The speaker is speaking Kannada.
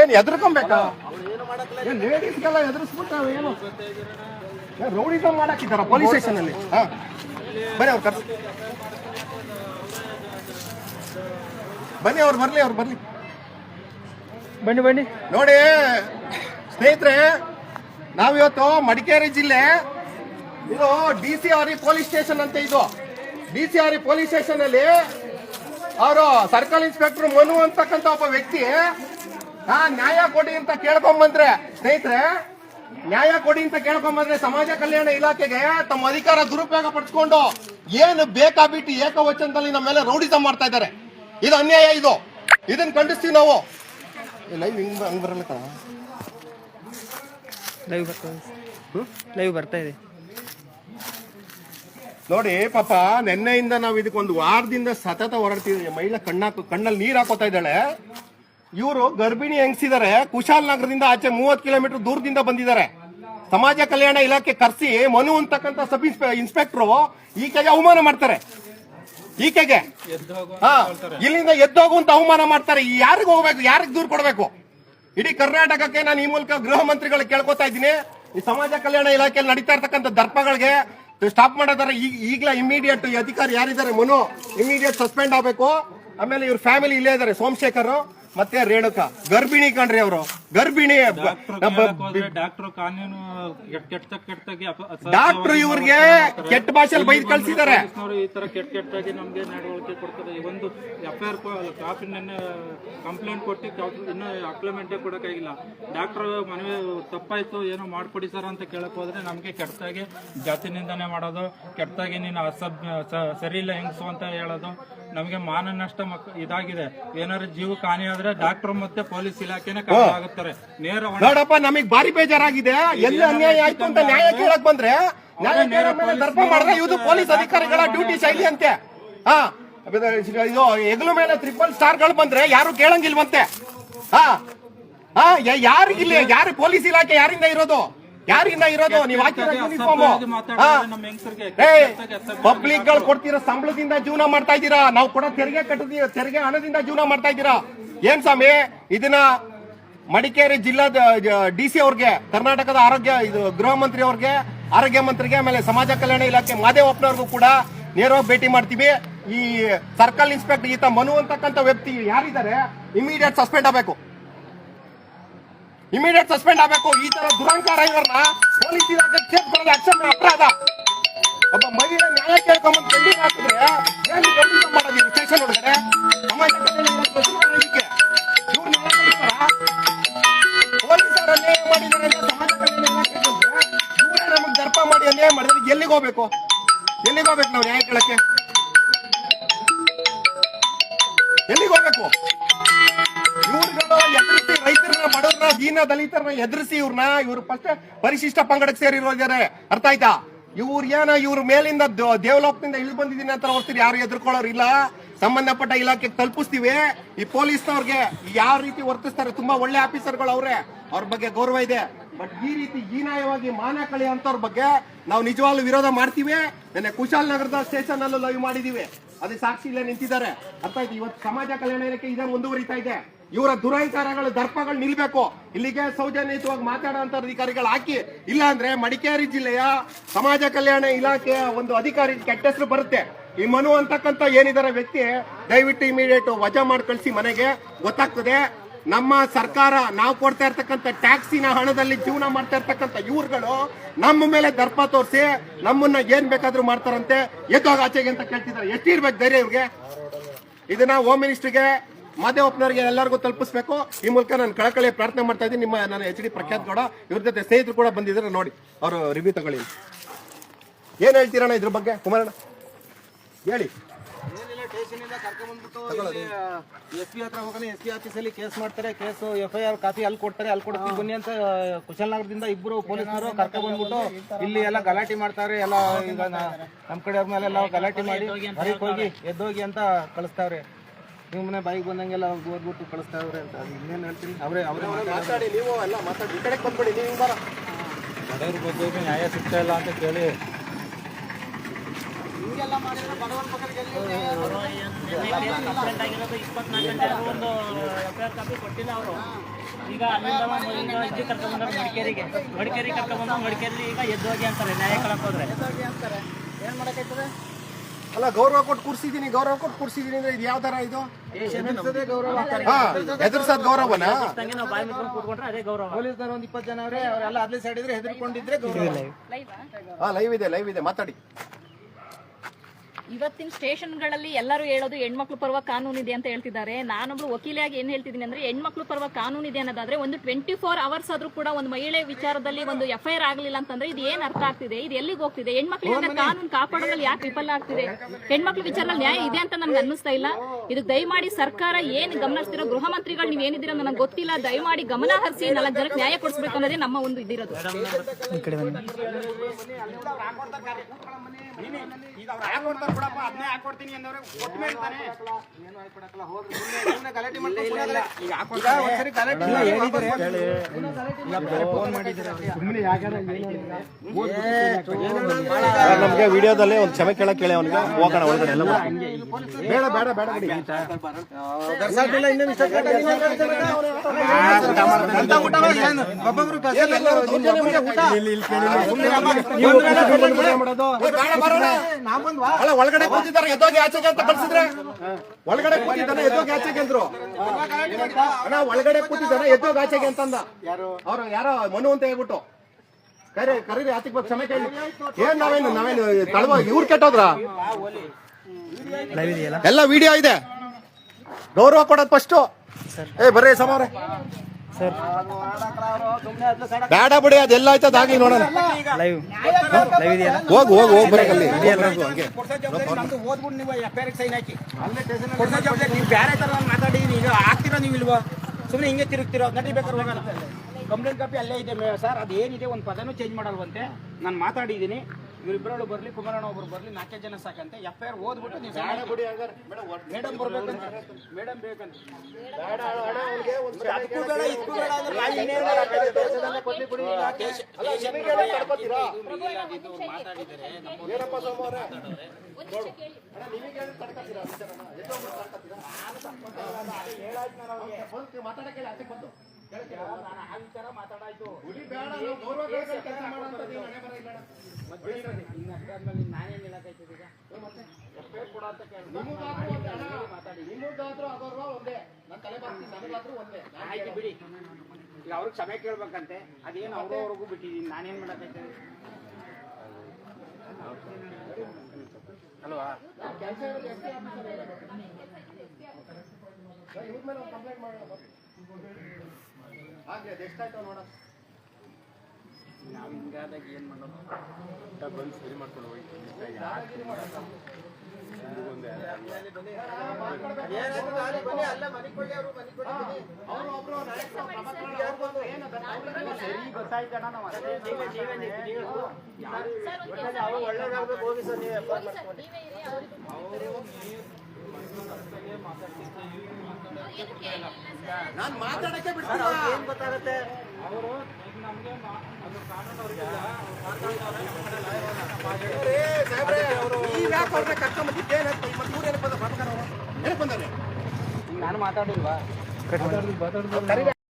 ಏನ್ ಎದ್ರಕೊಂಬೇಕಾ? ಏನ್ ಲೇಡೀಸ್ಗೆಲ್ಲ ಎದುರಿಸ್ಬಿಟ್ಟು ಏನು? ರೌಡಿಸಮ್ ಮಾಡಾಕಿದ್ದಾರ ಪೊಲೀಸ್ ಸ್ಟೇಷನ್ ಅಲ್ಲಿ? ಹಾ. ಬನ್ನಿ ಅವ್ರು ಕರ್ಸ್. ಬನ್ನಿ ಅವ್ರು ಬರ್ಲಿ ಅವ್ರು ಬರ್ಲಿ. ಬನ್ನಿ ಬನ್ನಿ. ನೋಡಿ ಸ್ನೇಹಿತರೆ ನಾವಿವತ್ತು ಮಡಿಕೇರಿ ಜಿಲ್ಲೆ ಇದು D C R police station ಅಂತ ಇದು. D C R police station ಅಲ್ಲಿ ಅವರು ಸರ್ಕಲ್ ಇನ್ಸ್ಪೆಕ್ಟರ್ ಮನು ಅಂತಕ್ಕಂಥ ಒಬ್ಬ ವ್ಯಕ್ತಿ ಹಾ ನ್ಯಾಯ ಕೊಡಿ ಅಂತ ಕೇಳ್ಕೊಂಬಂದ್ರೆ ಸ್ನೇಹಿತರೆ ನ್ಯಾಯ ಕೊಡಿ ಅಂತ ಕೇಳ್ಕೊಂಬಂದ್ರೆ ಸಮಾಜ ಕಲ್ಯಾಣ ಇಲಾಖೆಗೆ ತಮ್ಮ ಅಧಿಕಾರ ದುರುಪಯೋಗ ಪಡಿಸ್ಕೊಂಡು ಏನು ಬೇಕಾಬಿಟ್ಟು ಏಕವಚನದಲ್ಲಿ ನಮ್ಮ ಮೇಲೆ ರೌಡಿಸಂ ಮಾಡ್ತಾ ಇದ್ದಾರೆ. ಇದು ಅನ್ಯಾಯ ಇದು. ಇದನ್ನ ಖಂಡಿಸ್ತೀವಿ ನಾವು. ಲೈವ್ ಹಿಂಗ್ ಹಂಗ್ ಬರಲ್ಲ ಕಣ. ಲೈವ್ ಬರ್ತಾ ಇದೆ. ಲೈವ್ ಬರ್ತಾ ಇದೆ. ನೋಡಿ ಪಾಪ ನಿನ್ನೆಯಿಂದ ನಾವು ಇದಕ್ಕೊಂದು ವಾರದಿಂದ ಸತತ ಹೊರಡ್ತಿದ್ದೀವಿ ಮಹಿಳೆ ಕಣ್ಣಾಕ ಕಣ್ಣಲ್ಲಿ ನೀರ್ ಹಾಕೋತಾ ಇದ್ದಾಳೆ. ಇವರು ಗರ್ಭಿಣಿ ಹೆಂಗಸಿದ್ದಾರೆ ಕುಶಾಲ್ ನಗರದಿಂದ ಆಚೆ ಮೂವತ್ ಕಿಲೋಮೀಟರ್ ದೂರದಿಂದ ಬಂದಿದ್ದಾರೆ ಸಮಾಜ ಕಲ್ಯಾಣ ಇಲಾಖೆ ಕರೆಸಿ ಮನು ಅಂತಕ್ಕಂಥ ಸಬ್ ಇನ್ಸ್ಪೆ ಇನ್ಸ್ಪೆಕ್ಟರ್ ಈಕೆಗೆ ಅವಮಾನ ಮಾಡ್ತಾರೆ. ಈಕೆಗೆ. ಹಾ, ಇಲ್ಲಿಂದ ಎದ್ದೋಗುವಂತ ಅವಮಾನ ಮಾಡ್ತಾರೆ. ಯಾರಿಗ ಹೋಗ್ಬೇಕು, ಯಾರಿಗ ದೂರ ಕೊಡ್ಬೇಕು? ಇಡೀ ಕರ್ನಾಟಕಕ್ಕೆ ನಾನು ಈ ಮೂಲಕ ಗೃಹ ಮಂತ್ರಿಗಳಿಗೆ ಕೇಳ್ಕೊತಾ ಇದ್ದೀನಿ. ಈ ಸಮಾಜ ಕಲ್ಯಾಣ ಇಲಾಖೆಯಲ್ಲಿ ನಡೀತಾ ಇರ್ತಕ್ಕಂಥ ದರ್ಪಗಳಿಗೆ ಸ್ಟಾಪ್ ಮಾಡೋದಾರ. ಈಗ ಈಗಲೇ ಇಮಿಡಿಯೇಟ್ ಅಧಿಕಾರಿ ಯಾರಿದ್ದಾರೆ ಮನು ಇಮಿಡಿಯೇಟ್ ಸಸ್ಪೆಂಡ್ ಆಗಬೇಕು. ಆಮೇಲೆ ಇವ್ರ ಫ್ಯಾಮಿಲಿ ಇಲ್ಲೇ ಇದ್ದಾರೆ, ಸೋಮಶೇಖರ್. ಮತ್ತೆ ರೇಣುಕಾ. ಗರ್ಭಿಣಿ ಕಣ್ರಿ ಅವರು. ಗರ್ಭಿಣಿ ಡಾಕ್ಟರ್ ಕಾನೂನು ಡಾಕ್ಟರ್ ಇವ್ರಿಗೆ ಕೆಟ್ಟ ಭಾಷೆಯಲ್ಲಿ ಬೈದ್ ಕಳ್ಸಿದ್ದಾರೆ ಈ ತರ ಕೆಟ್ಟ ಕೆಟ್ಟಾಗಿ ನಮ್ಗೆ ನಡವಳಿಕೆ ಕೊಡ್ತಾರೆ. ಒಂದು ಎಫ್ ಐ ಆರ್ ಕಾಪಿ ನೆನ್ನೆ ಕಂಪ್ಲೇಂಟ್ ಕೊಟ್ಟು ಇನ್ನೂ ಅಕ್ಲಮೆಂಟೇ ಕೊಡೋಕ್ಕಾಗಿಲ್ಲ. ಡಾಕ್ಟರ್ ಮನವಿ ತಪ್ಪಾಯ್ತು ಏನೋ ಮಾಡ್ಕೊಡಿ ಸರ್ ಅಂತ ಕೇಳಕ್ ಹೋದ್ರೆ ನಮ್ಗೆ ಕೆಟ್ಟದಾಗಿ ಜಾತಿ ನಿಂದನೆ ಮಾಡೋದು ಕೆಟ್ಟದಾಗಿ ನೀನು ಅಸಭ್ಯ ಸ- ಸರಿ ಇಲ್ಲ ಹೆಂಗಸು ಅಂತ ಹೇಳೋದು ನಮಗೆ ಮಾನ ನಷ್ಟ ಮಕ್ ಇದಾಗಿದೆ. ಏನಾದ್ರು ಜೀವಕ್ಕೆ ಹಾನಿ ಆದ್ರೆ ಡಾಕ್ಟರ್ ಮತ್ತೆ ಪೊಲೀಸ್ ಇಲಾಖೆನ ಕಾರಣ ಆಗುತ್ತಾರೆ ನೇರ ಹೊಣೆ ನೋಡಪ್ಪ ನಮಗ್ ಭಾರಿ ಬೇಜಾರಾಗಿದೆ. ಎಲ್ಲಿ ಅನ್ಯಾಯ ಆಯ್ತು ಅಂತ ನ್ಯಾಯ ಕೇಳಕ್ ಬಂದ್ರೆ ನ್ಯಾಯ ಕೇಳೋ ಮೇಲೆ ದರ್ಪ ಮಾಡಿದ್ರೆ ಇದು ಪೊಲೀಸ್ ಅಧಿಕಾರಿಗಳ ಡ್ಯೂಟಿ ಶೈಲಿ ಅಂತೆ ಹಾ. ಇದು ಹೆಗಲು ಮೇಲೆ ತ್ರಿಪಲ್ ಸ್ಟಾರ್ಗಳು ಬಂದ್ರೆ ಯಾರು ಕೇಳಂಗಿಲ್ವಂತೆ. ಹಾ. ಹಾ ಯಾರಿಗಿಲ್ಲ ಯಾರು ಪೊಲೀಸ್ ಇಲಾಖೆ ಯಾರಿಂದ ಇರೋದು? ಯಾರಿಂದ ಇರೋದು? ನೀವ್ ಹಾಕಿರೋ ಯೂನಿಫಾರ್ಮ್ ಅಸಭ್ಯವಾಗಿ ನಮ್ಮ ಹೆಂಗಸರಿಗೆ ಪಬ್ಲಿಕ್ಗಳು ಕೊಡ್ತಿರೋ ಸಂಬಳದಿಂದ ಜೀವನ ಮಾಡ್ತಾ ಇದ್ದೀರಾ? ನಾವು ಕೊಡೋ ತೆರಿಗೆ ಕಟ್ಟಿದೀವಿ ತೆರಿಗೆ ಹಣದಿಂದ ಜೀವನ ಮಾಡ್ತಾ ಇದ್ದೀರಾ? ಏನ್ ಸ್ವಾಮಿ, ಇದನ್ನ ಮಡಿಕೇರಿ ಜಿಲ್ಲಾ ಡಿ ಸಿ ಅವ್ರಿಗೆ, ಕರ್ನಾಟಕದ ಆರೋಗ್ಯ, ಇದು ಗೃಹ ಮಂತ್ರಿ ಅವ್ರಿಗೆ, ಆರೋಗ್ಯ ಮಂತ್ರಿಗೆ, ಆಮೇಲೆ ಸಮಾಜ ಕಲ್ಯಾಣ ಇಲಾಖೆ ಮಾದೇವಪ್ಪನವ್ರಿಗೂ ಕೂಡ ನೇರವಾಗಿ ಭೇಟಿ ಮಾಡ್ತೀವಿ. ಈ ಸರ್ಕಲ್ ಇನ್ಸ್ಪೆಕ್ಟರ್ ಈತ ಮನು ಅಂತಕ್ಕಂಥ ವ್ಯಕ್ತಿ ಯಾರಿದ್ದಾರೆ, ಇಮಿಡಿಯೇಟ್ ಸಸ್ಪೆಂಡ್ ಆಗಬೇಕು. ಇಮಿಡಿಯೇಟ್ ಸಸ್ಪೆಂಡ್ ಆಗಬೇಕು. ಈ ತರ ದುರಂಕಾರ ಇವರನ್ನ ಪೊಲೀಸ್ ಇಲಾಖೆ ಅಕ್ಷಮ್ಯ ಅಪರಾಧ. ಒಬ್ಬ ಮಹಿಳೆ ನ್ಯಾಯ ಕೇಳ್ಕೊಂಬಂದು ಪೆಂಡಿಂಗ್ ಹಾಕಿದ್ರೆ ಮಾಡೋದು ಸ್ಟೇಷನ್ ಒಳಗಡೆ. ಸಮಾಜ ಕಲ್ಯಾಣ ಇಲಾಖೆ ಪೊಲೀಸರು ಅನ್ಯಾಯ ಮಾಡಿದ್ದಾರೆ ಇವರೇ ನಮಗೆ ದರ್ಪ ಮಾಡಿ ಅನ್ಯಾಯ ಮಾಡಿದ್ರೆ ಎಲ್ಲಿಗೆ ಹೋಗ್ಬೇಕು? ಎಲ್ಲಿಗೆ ಹೋಗ್ಬೇಕು ನಾವು ನ್ಯಾಯ ಕೇಳಕ್ಕೆ? ಎಲ್ಲಿಗೆ ಹೋಗ್ಬೇಕು? ಇವ್ರುಗಳು ಎದುರಿಸಿ ರೈತರನ್ನ ಬಡವ್ರನ್ನ ದೀನ ದಲಿತರನ್ನ ಎದುರಿಸಿ ಇವ್ರನ್ನ, ಇವ್ರು ಫಸ್ಟ್ ಪರಿಶಿಷ್ಟ ಪಂಗಡಕ್ಕೆ ಸೇರಿರೋದಾರೆ ಅರ್ಥ ಆಯ್ತಾ? ಇವ್ರ ಏನ, ಇವ್ರ ಮೇಲಿಂದ ದೇವಲೋಕದಿಂದ ಇಳಿದು ಬಂದಿದ್ದೀನಿ ಅಂತ ಹೊರ್ತೀರಿ ಯಾರು ಎದುರ್ಕೊಳ್ಳೋರು ಇಲ್ಲ. ಸಂಬಂಧಪಟ್ಟ ಇಲಾಖೆಗೆ ತಲುಪಿಸ್ತೀವಿ. ಈ ಪೊಲೀಸ್ನವ್ರಿಗೆ ಯಾವ ರೀತಿ ವರ್ತಿಸ್ತಾರೆ, ತುಂಬಾ ಒಳ್ಳೆ ಆಫೀಸರ್ಗಳು ಅವರೇ. ಅವ್ರ ಬಗ್ಗೆ ಗೌರವ ಇದೆ. ಬಟ್ ಈ ರೀತಿ ಹೀನಾಯವಾಗಿ ಮಾನ ಕಳಿ ಅಂತವ್ರ ಬಗ್ಗೆ ನಾವು ನಿಜವಾಗ್ಲು ವಿರೋಧ ಮಾಡ್ತೀವಿ. ನೆನ್ನೆ ಕುಶಾಲನಗರದ ಸ್ಟೇಷನ್ ಅಲ್ಲೂ ಲೈವ್ ಮಾಡಿದೀವಿ. ಅದೇ ಸಾಕ್ಷಿ ಇಲ್ಲೇ ನಿಂತಿದ್ದಾರೆ. ಅರ್ಥ ಆಯ್ತು? ಇವತ್ತು ಸಮಾಜ ಕಲ್ಯಾಣ ಇಲಾಖೆ ಇದೇ ಮುಂದುವರಿತಾ ಇದೆ. ಇವರ ದುರಹಂಕಾರಗಳು ದರ್ಪಗಳು ನಿಲ್ಬೇಕು. ಇಲ್ಲಿಗೆ ಸೌಜನ್ಯಯುತವಾಗಿ ಮಾತಾಡುವಂತ ಅಧಿಕಾರಿಗಳು ಹಾಕಿ, ಇಲ್ಲ ಅಂದ್ರೆ ಮಡಿಕೇರಿ ಜಿಲ್ಲೆಯ ಸಮಾಜ ಕಲ್ಯಾಣ ಇಲಾಖೆಯ ಒಂದು ಅಧಿಕಾರಿ ಕೆಟ್ಟ ಹೆಸರು ಬರುತ್ತೆ. ಈ ಮನು ಅಂತಕ್ಕಂತ ಏನಿದಾರ ವ್ಯಕ್ತಿ, ದಯವಿಟ್ಟು ಇಮಿಡಿಯೇಟ್ ವಜಾ ಮಾಡಿ ಕಳಿಸಿ ಮನೆಗೆ. ಗೊತ್ತಾಗ್ತದೆ, ನಮ್ಮ ಸರ್ಕಾರ ನಾವು ಕೊಡ್ತಾ ಇರ್ತಕ್ಕಂಥ ಟ್ಯಾಕ್ಸಿನ ಹಣದಲ್ಲಿ ಜೀವನ ಮಾಡ್ತಾ ಇರ್ತಕ್ಕಂಥ ಇವ್ರುಗಳು ನಮ್ಮ ಮೇಲೆ ದರ್ಪ ತೋರಿಸಿ, ನಮ್ಮನ್ನ ಏನ್ ಬೇಕಾದ್ರೂ ಮಾಡ್ತಾರಂತೆ. ಎದ್ದೋಗ ಆಚೆಗೆ ಅಂತ ಕೇಳ್ತಿದ್ದಾರೆ. ಎಷ್ಟಿರ್ಬೇಕು ಧೈರ್ಯ ಇವ್ರಿಗೆ? ಇದನ್ನ ಹೋಮ್ ಮಿನಿಸ್ಟರ್ಗೆ ಮಾದೇವಪ್ಪನವರಿಗೆ ಎಲ್ಲರಿಗೂ ತಲುಪಿಸಬೇಕು. ಈ ಮೂಲಕ ನಾನು ಕಳಕಳಿ ಪ್ರಾರ್ಥನೆ ಮಾಡ್ತಾ ಇದ್ದೀನಿ. ನಿಮ್ಮ ನಾನು ಎಚ್ ಡಿ ಪ್ರಖ್ಯಾತ್ ಗೌಡ ಇವ್ರ ಜೊತೆ ಸ್ನೇಹಿತರು ಕೂಡ ಬಂದಿದ್ದಾರೆ ನೋಡಿ. ಅವರು ರಿವ್ಯೂ ತಗೊಳ್ಳಿ ಏನ್ ಹೇಳ್ತೀರಣ್ಣ ಇದ್ರ ಬಗ್ಗೆ ಕುಮಾರಣ್ಣ? ಹೇಳಿ. ಎಸ್ ಪಿ ಹತ್ರ ಹೋಗೋಣ. ಎಸ್ ಪಿ ಆಫೀಸಲ್ಲಿ ಕೇಸ್ ಮಾಡ್ತಾರೆ. Case F I R copy ಅಲ್ಲಿ ಕೊಡ್ತಾರೆ. ಅಲ್ಲಿ ಕೊಡ್ತೀವಿ ಬನ್ನಿ ಅಂತ ಕುಶಾಲನಗರದಿಂದ ಇಬ್ಬರು ಪೊಲೀಸರು ಕರ್ಕೊಂಡ್ಬಂದ್ಬಿಟ್ಟು ಇಲ್ಲಿ ಎಲ್ಲ ಗಲಾಟೆ ಮಾಡ್ತಾರೆ. ಎಲ್ಲ ಈಗ ನಮ್ಮ ನಮ್ ಕಡೆ ಮೇಲೆ ಎಲ್ಲ ಗಲಾಟೆ ಮಾಡಿ ಹೊರಗೆ ಹೋಗಿ ಎದ್ದೋಗಿ ಅಂತ ಕಳಿಸ್ತಾವ್ರೆ ಸುಮ್ಮನೆ ಬೈಕ್ ಬಂದಂಗೆಲ್ಲ ಓದ್ಬಿಟ್ಟು ಕಳಿಸ್ತಾವ್ರೆ ಅಂತ. ಅದು ಇನ್ನೇನು ಹೇಳ್ತೀನಿ. ಅವರೇ ಅವರೇ ಮಾತಾಡಿ. ನೀವು ಎಲ್ಲ ಮಾತಾಡಿ. ಈ ಕಡೆ ಬಂದ್ಬಿಡಿ ನೀವು ಬರ. ಬಡವ್ರ ಬಗ್ಗೆ ನ್ಯಾಯ ಸಿಗ್ತಾ ಇಲ್ಲ ಅಂತ ಕೇಳಿ. ಹಿಂಗೆಲ್ಲ ಮಾಡಿದ್ರೆ ಬಡವರ ಪಕ್ಕದಲ್ಲಿ ಇಪ್ಪತ್ನಾಲ್ಕು ಗಂಟೆ ಒಂದು ಎಫ್ ಆರ್ ಕಾಪಿ ಕೊಟ್ಟಿಲ್ಲ ಅವರು. ಈಗ ಅಲ್ಲಿಂದ ಅಜ್ಜಿ ಕರ್ಕೊಂಡ್ಬಂದ್ರೆ ಮಡಿಕೇರಿಗೆ. ಮಡಿಕೇರಿ ಕರ್ಕೊಂಡ್ಬಂದ್ರೆ ಮಡಿಕೇರಿ ಈಗ ಎದ್ದೋಗಿ ಹೋಗಿ ಅಂತಾರೆ ನ್ಯಾಯ ಕೇಳಕ್ ಹೋದ್ರೆ. ಅಂತಾರೆ. ಏನ್ ಮಾಡಕ್ಕಾಯ್ತದೆ ಅಲ್ಲ ಗೌರವ ಕೊಟ್ಟು ಕೂರ್ಸಿದೀನಿ ಗೌರವ ಕೊಟ್ಟು ಕೂರ್ಸಿದೀನಿ ಅಂದ್ರೆ ಇದು ಯಾವ ತರ ಇದು? ಎದುರಿಸೋದೇ ಗೌರವ ಹಾ ಎದುರ್ಸದ್ ಗೌರವನ? ಅದೇ ಗೌರವ. ಪೊಲೀಸರು ಒಂದ್ ಇಪ್ಪತ್ತು ಜನ ಅವ್ರೆ ಅವರೆಲ್ಲ ಅದ್ಲಿ ಸೈಡ್ ಇದ್ರೆ ಹೆದರ್ಕೊಂಡಿದ್ರೆ ಗೌರವ. ಹಾ ಲೈವ್ ಇದೆ ಲೈವ್ ಇದೆ. ಮಾತಾಡಿ. ಇವತ್ತಿನ ಸ್ಟೇಷನ್ಗಳಲ್ಲಿ ಎಲ್ಲರೂ ಹೇಳೋದು ಹೆಣ್ಮಕ್ಳು ಪರ್ವ ಕಾನೂನು ಇದೆ ಅಂತ ಹೇಳ್ತಿದ್ದಾರೆ. ನಾನೊಬ್ಳು ವಕೀಲಿಯಾಗಿ ಏನ್ ಹೇಳ್ತಿದ್ದೀನಿ ಅಂದ್ರೆ ಹೆಣ್ಮಕ್ಳು ಪರ್ವ ಕಾನೂನು ಇದೆ ಅನ್ನೋದಾದ್ರೆ ಒಂದು ಟ್ವೆಂಟಿ ಫೋರ್ ಅವರ್ಸ್ ಆದ್ರೂ ಕೂಡ ಒಂದು ಮಹಿಳೆ ವಿಚಾರದಲ್ಲಿ ಒಂದು ಎಫ್ ಐ ಆರ್ ಆಗಲಿಲ್ಲ ಅಂತಂದ್ರೆ ಇದು ಏನ್ ಅರ್ಥ ಆಗ್ತಿದೆ? ಇದು ಎಲ್ಲಿಗೆ ಹೋಗ್ತಿದೆ? ಹೆಣ್ಮಕ್ಳಿಗೆ ಕಾನೂನು ಕಾಪಾಡೋದ್ರಲ್ಲಿ ಯಾಕೆ ವಿಫಲ ಆಗ್ತಿದೆ? ಹೆಣ್ಮಕ್ಳ ವಿಚಾರದಲ್ಲಿ ನ್ಯಾಯ ಇದೆ ಅಂತ ನನ್ಗೆ ಅನ್ನಿಸ್ತಾ ಇಲ್ಲ. ಇದು ದಯಮಾಡಿ ಸರ್ಕಾರ ಏನ್ ಗಮನಿಸ್ತಿರೋ ಗೃಹ ಮಂತ್ರಿಗಳು ನೀವ್ ಏನಿದ್ದೀರೋ ನನಗೆ ಗೊತ್ತಿಲ್ಲ. ದಯಮಾಡಿ ಗಮನ ಹರಿಸಿ ನಾಲ್ಕು ಜನಕ್ಕೆ ನ್ಯಾಯ ಕೊಡಿಸ್ಬೇಕು ಅನ್ನೋದೇ ನಮ್ಮ ಒಂದು ಇದಿರೋದು. ಈಗ ಅವ್ರು ಅದನ್ನೇ ಕೊಟ್ಟ ಹೋಗ್ರಿ ಗಲಾಟೆ ಈಗ ಹಾಕೊಡ್ತಾರೆ ಒಂದ್ಸರಿ ಗಲಾಟೆ ಸರ್, ನಮ್ಗೆ ವಿಡಿಯೋದಲ್ಲಿ ಒಂದು ಕ್ಷಮೆ ಕೇಳಕ್ಕೆ ಕೇಳಿ ಅವನಿಗೆ ಹೋಗೋಣ ಒಳಗಡೆ ಎಲ್ಲ ಬೇಡ ಬೇಡ ಬೇಡ ಬಿಡಿ ಒಬ್ಬೊಬ್ರು ಮಾಡೋದು ಅಲ್ಲ ಒಳಗಡೆ ಕೂತಿದ್ದಾರೆ ಎದ್ದೋಗಿ ಆಚೆಗೆ ಅಂತ ಕಳ್ಸಿದ್ರೆ? ಒಳಗಡೆ ಕೂತಿದ್ದಾನೆ ಎದ್ದೋಗಿ ಆಚೆಗೆ ಅಂದ್ರು. ಅಣ್ಣ ಒಳಗಡೆ ಕೂತಿದ್ದಾನೆ ಎದ್ದೋಗಿ ಆಚೆಗೆ ಅಂತಂದ. ಯಾರು? ಅವ್ರು ಯಾರೋ ಮನು ಅಂತ ಹೇಳ್ಬಿಟ್ಟು. ಕರೆ ಕರೀರಿ ಆಚೆಗೆ ಬಂದು ಕ್ಷಮೆ ಕೇಳಿ. ಏನ್ ನಾವೇನು ನಾವೇನು ತಳವ ಇವ್ರು ಕೆಟ್ಟೋದ್ರ? ಲೈವ್ ಇದೆಯಲ್ಲ? ಎಲ್ಲ ವಿಡಿಯೋ ಇದೆ. ಗೌರವ ಕೊಡೋದು ಫಸ್ಟ್ ಏ ಬರ್ರಿ ಸಮಾರೆ ಸರ್. ಬೇಡ ಬಿಡಿ ಅದೆಲ್ಲ ಆಯ್ತದ ಆಗ್ಲಿ ನೋಡೋಣ. ಲೈವ್ ಲೈವ್ ಇದೆಯಲ್ಲ ಹೋಗಿ ಹೋಗ್ ಹೋಗಿ ಬರಕಲ್ಲಿ ನೀವು ಎಫ್ ಐ ಸೈನ್ ಹಾಕಿ. ಕೊಡ್ಸೋ ಜವಾಬ್ದಾರಿ ನೀವು ಬೇರೆ ತರ ಮಾತಾಡಿ ಈಗ ಆಗ್ತೀರಾ ನೀವು ಇಲ್ವಾ? ಸುಮ್ಮನೆ ಹಿಂಗೆ ತಿರುಗ್ತಿರೋ? ನಟಿ ಬೇಕಾದ್ರೆ ಹೋಗೋಣ ಕಂಪ್ಲೇಂಟ್ ಕಾಪಿ ಅಲ್ಲೇ ಇದೆ ಮೇ- ಸರ್ ಅದೇನಿದೆ? ಏನಿದೆ ಒಂದು ಪದನೂ ಚೇಂಜ್ ಮಾಡಲ್ವಂತೆ. ನಾನು ಮಾತಾಡಿದ್ದೀನಿ ಇವರಿಬ್ಬರಳು ಬರಲಿ ಕುಮಾರಣ್ಣ ಒಬ್ರು ಬರಲಿ ನಾಲ್ಕೇ ಜನ ಸಾಕಂತೆ ಎಫ್ ಐ ಆರ್ ಓದ್ಬಿಟ್ಟು ನೀವು ಮೇಡಮ್ ಬರ್ಬೇಕಂತ ಮೇಡಮ್ ಬೇಕಂತ ಅದಕ್ಕೂ ಬೇಡ ಆ ವಿಚಾರ ಮಾತಾಡಾಯ್ತು. ನಾ ಇನ್ನೇನ್ ಮಾಡಕ್ಕಾಗತ್ತೆ? ದೇಶದಲ್ಲೇ ಕೊಡ್ಲಿ ಮತ್ತೆ ಈಗ ದೇಶ- ದೇಶದಲ್ಲಿ ಇದು ಮಿಗಿಲಾಗಿದ್ದು ಮಾತಾಡಿದರೆ ನಮ್ಮ ಆ ವಿಚಾರ ಮಾತಾಡಾಯ್ತು ನಾನೇನ್ ಹೇಳಕ್ಕಾಯ್ತದೆ ಎಫ್ ಐ ಕೊಡೋ ಅಂತ ಆಯ್ತು ಬಿಡಿ. ಈಗ ಅವ್ರಿಗೆ ಕ್ಷಮೆ ಕೇಳ್ಬೇಕಂತೆ. ಅದೇನು ಅವ್ರವ್ರಿಗೂ ಬಿಟ್ಟಿದ್ದೀನಿ ನಾನೇನ್ ಮಾಡಕ್ಕಾಯ್ತದೆ? ಅಲ್ವಾ? ನಾವು ಹಿಂಗಾದಾಗ ಏನು ಮಾಡೋದು? ಸರಿ ಗೊತ್ತಾಯ್ತಣ್ಣ ನಾವು ಅದೇ ನೀವೇ ನೀವೇ ನೀವು ಅವ್ರು ಒಳ್ಳೇದಾಗ್ಬೇಕು ಹೋಗಿ ಸರ್ ನೀವೇ ನಾನ್ ಮಾತಾಡಕ್ಕೆ ಏನ್ ಗೊತ್ತಾಗತ್ತೆ? ಅವರು ನಮಗೆ ಅದು ಕಾನೂನು ಅವ್ರಿಗಿಲ್ಲ ಈಗ ಅವ್ರನ್ನ ಕರ್ಕೊಂಡ್ ಬಂದಿದ್ದೇನೆ ಮತ್ತೆ ಇವ್ರು ಏನಕ್ಕೆ ಬಂದ ಪ್ರಭಾಕರ್ ಅವರು? ಏನಕ್ಕೆ ಬಂದಾರೆ ನಾನು ಮಾತಾಡಿಲ್ವಾ?